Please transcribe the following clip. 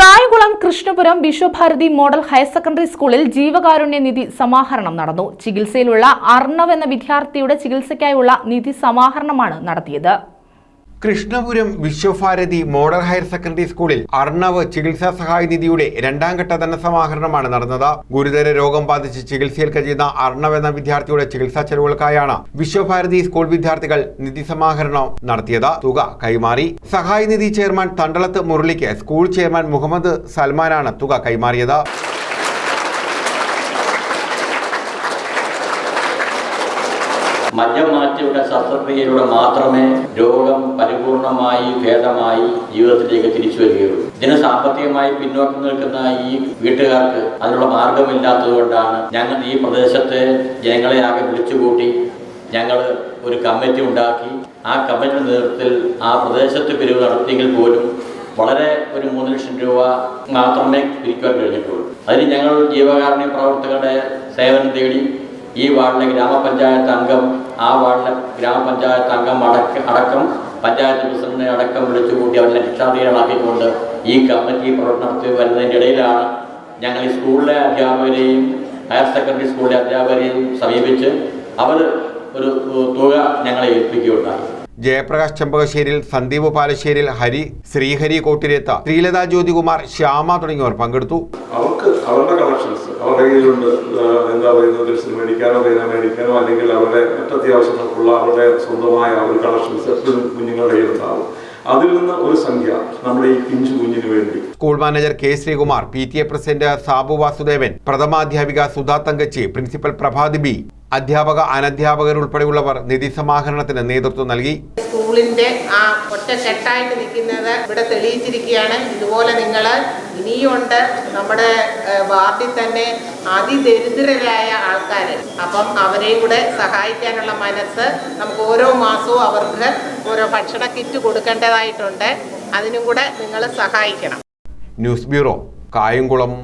Kayamkulam Krishnapuram Vishwabharathi model higher secondary സ്കൂളിൽ ജീവകാരുണ്യ നിധി സമാഹരണം നടന്നു. ചികിത്സയിലുള്ള അർണവ് എന്ന വിദ്യാർത്ഥിയുടെ ചികിത്സയ്ക്കായുള്ള നിധി സമാഹരണമാണ് നടത്തിയത്. Krishnapuram Vishwabharathi model higher secondary സ്കൂളിൽ അർണവ് ചികിത്സാ സഹായ നിധിയുടെ രണ്ടാം ഘട്ട ധനസമാഹരണമാണ് നടന്നത്. ഗുരുതര രോഗം ബാധിച്ച് ചികിത്സയിൽ കഴിയുന്ന അർണവ് എന്ന വിദ്യാർത്ഥിയുടെ ചികിത്സാ ചെലവുകൾക്കായാണ് വിശ്വഭാരതി സ്കൂൾ വിദ്യാർത്ഥികൾ നിധി സമാഹരണം നടത്തിയത്. തുക കൈമാറി. സഹായ നിധി ചെയർമാൻ തണ്ടളത്ത് മുരളിക്ക് സ്കൂൾ ചെയർമാൻ മുഹമ്മദ് സൽമാനാണ് തുക കൈമാറിയത്. മദ്യമാറ്റിയുടെ ശസ്ത്രക്രിയയിലൂടെ മാത്രമേ രോഗം പരിപൂർണമായി ഭേദമായി ജീവിതത്തിലേക്ക് തിരിച്ചു വരികയുള്ളൂ. ഇതിന് സാമ്പത്തികമായി പിന്നോക്കം നിൽക്കുന്ന ഈ വീട്ടുകാർക്ക് അതിനുള്ള മാർഗമില്ലാത്തതുകൊണ്ടാണ് ഞങ്ങൾ ഈ പ്രദേശത്തെ ജനങ്ങളെ ആകെ വിളിച്ചുകൂട്ടി ഞങ്ങൾ ഒരു കമ്മിറ്റി ഉണ്ടാക്കി. ആ കമ്മിറ്റി നേതൃത്വത്തിൽ ആ പ്രദേശത്ത് പിരിവ് നടത്തിയെങ്കിൽ പോലും വളരെ ഒരു മൂന്ന് ലക്ഷം രൂപ മാത്രമേ പിരിക്കുവാൻ കഴിഞ്ഞിട്ടുള്ളൂ. അതിന് ഞങ്ങൾ ജീവകാരുണ്യ പ്രവർത്തകരുടെ സേവനം തേടി ഈ വാർഡിലെ ഗ്രാമപഞ്ചായത്ത് അംഗം ആ വാർഡിലെ ഗ്രാമപഞ്ചായത്ത് അംഗം അടക്ക അടക്കം പഞ്ചായത്ത് പ്രസിഡന്റിനെ അടക്കം വിളിച്ചു കൂട്ടി അവരെ രക്ഷാധീനമാക്കിക്കൊണ്ട് ഈ കമ്മിറ്റി പ്രവർത്തനം നടത്തി വരുന്നതിന്റെ ഇടയിലാണ് ഞങ്ങൾ ഈ സ്കൂളിലെ അധ്യാപകരെയും ഹയർ സെക്കൻഡറി സ്കൂളിലെ അധ്യാപകരെയും സമീപിച്ച് അവർ ഒരു തുക ഞങ്ങളെ ഏൽപ്പിക്കുകയുണ്ടായി. ജയപ്രകാശ് ചെമ്പകശ്ശേരിയിൽ സന്ദീപ് പാലശ്ശേരിയിൽ ഹരി ശ്രീഹരി കോട്ടിരേത്ത ശ്രീലത ജ്യോതികുമാർ ശ്യാമ തുടങ്ങിയവർ പങ്കെടുത്തു. അവർക്ക് അവരുടെ കളക്ഷൻസ് അവരുടെ കയ്യിലുണ്ട് എന്താ പറയുന്നത് ഡ്രസ്സിന് മേടിക്കാനോ പേന മേടിക്കാനോ അല്ലെങ്കിൽ അവരുടെ മറ്റത്യാവശ്യങ്ങൾക്കുള്ള അവരുടെ സ്വന്തമായ ഒരു കളക്ഷൻസ് കുഞ്ഞുങ്ങളുടെ കയ്യിലുണ്ടാവും. അതിൽ നിന്ന് ഒരു സംഖ്യ നമ്മുടെ ഈ പിഞ്ചു കുഞ്ഞിന് വേണ്ടി. School manager K Sreekumar P T A president Sabu Vasudevan പ്രഥമാധ്യാപിക Sudha Thankachi principal Prabhathi B. അധ്യാപക അനധ്യാപകരുൾപ്പെടെയുള്ളവർ നിധി സമാഹരണത്തിന് നേതൃത്വം നൽകി. സ്കൂളിന്റെ ആ ഒറ്റക്കെട്ടായിട്ട് നിൽക്കുന്നത് ഇവിടെ തെളിയിച്ചിരിക്കുകയാണ്. ഇതുപോലെ നിങ്ങൾ ഇനിയുണ്ട് നമ്മുടെ വാർഡിൽ തന്നെ അതിദരിദ്രരായ ആൾക്കാർ അപ്പം അവരെയും കൂടെ സഹായിക്കാനുള്ള മനസ്സ് നമുക്ക് ഓരോ മാസവും അവർക്ക് ഓരോ ഭക്ഷണ കിറ്റ് കൊടുക്കേണ്ടതായിട്ടുണ്ട്. അതിനും കൂടെ നിങ്ങൾ സഹായിക്കണം. News bureau Kayamkulam.